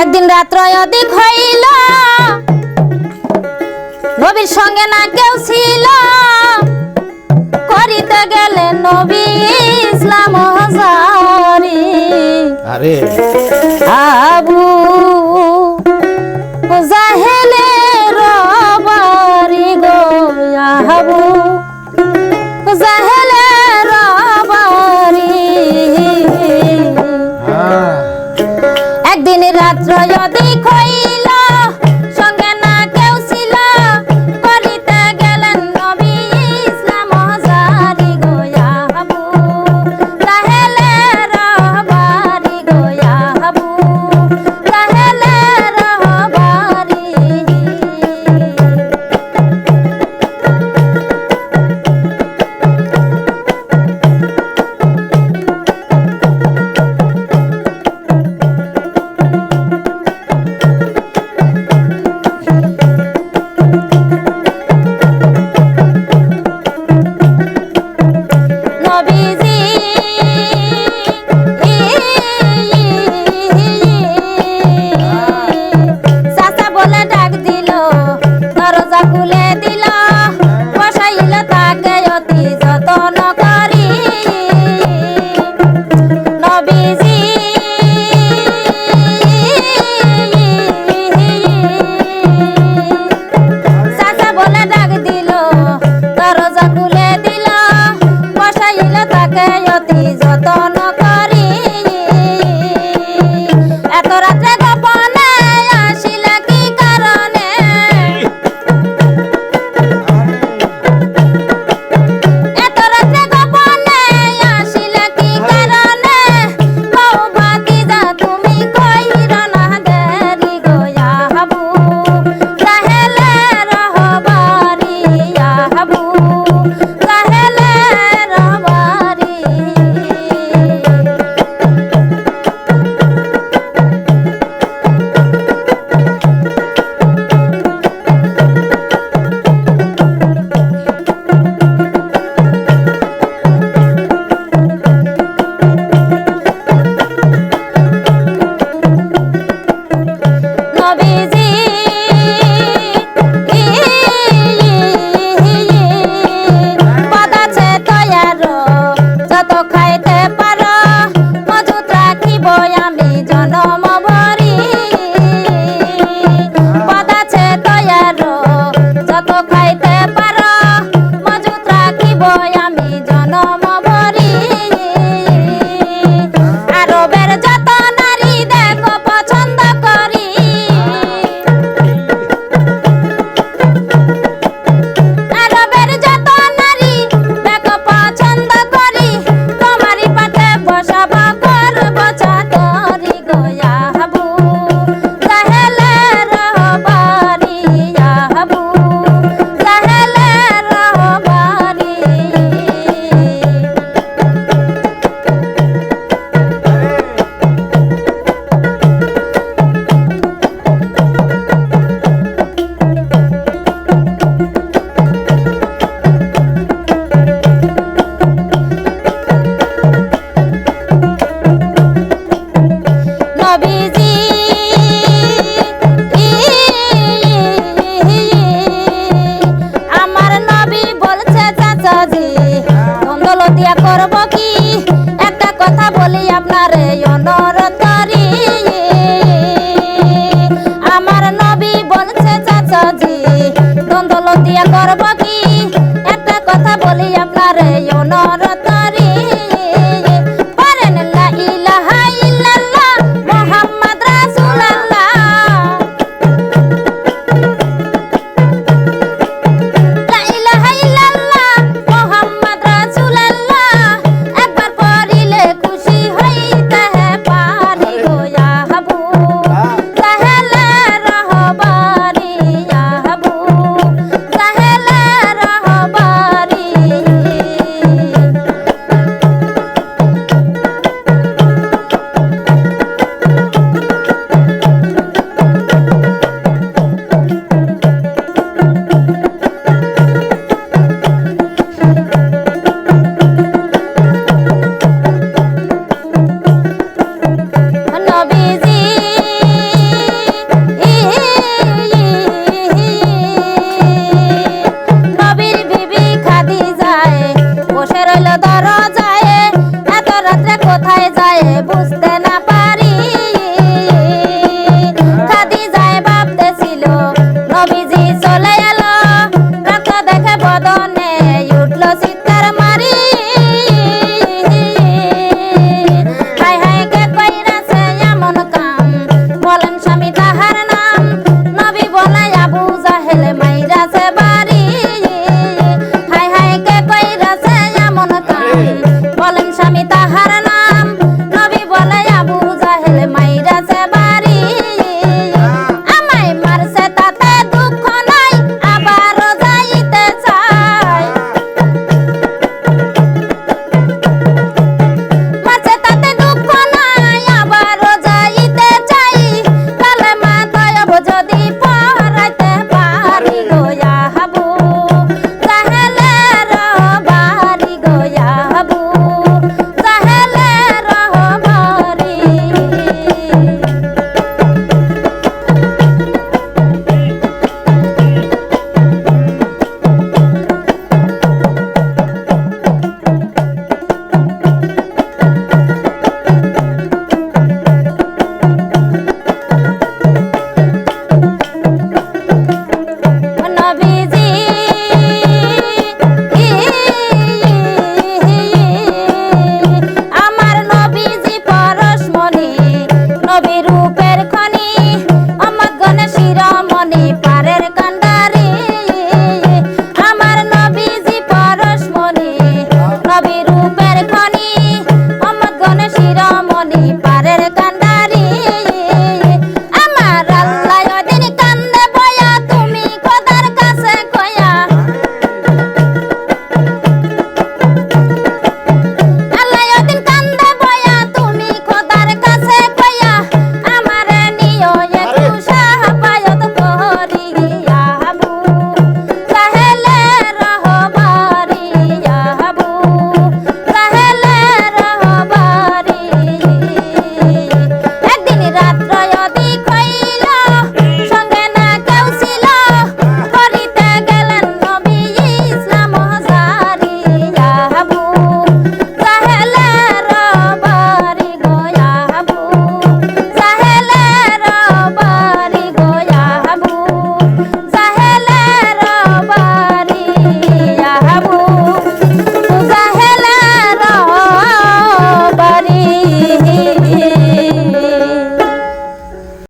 একদিন রাত্র অধিক হইল। নবীর সঙ্গে না কেউ ছিল। করিতে গেলে নবী ইসলাম হাজারি। আরে। আবু রাত্র যদি খইল দিয়া করব কি? একটা কথা বলি আপনার এই অনর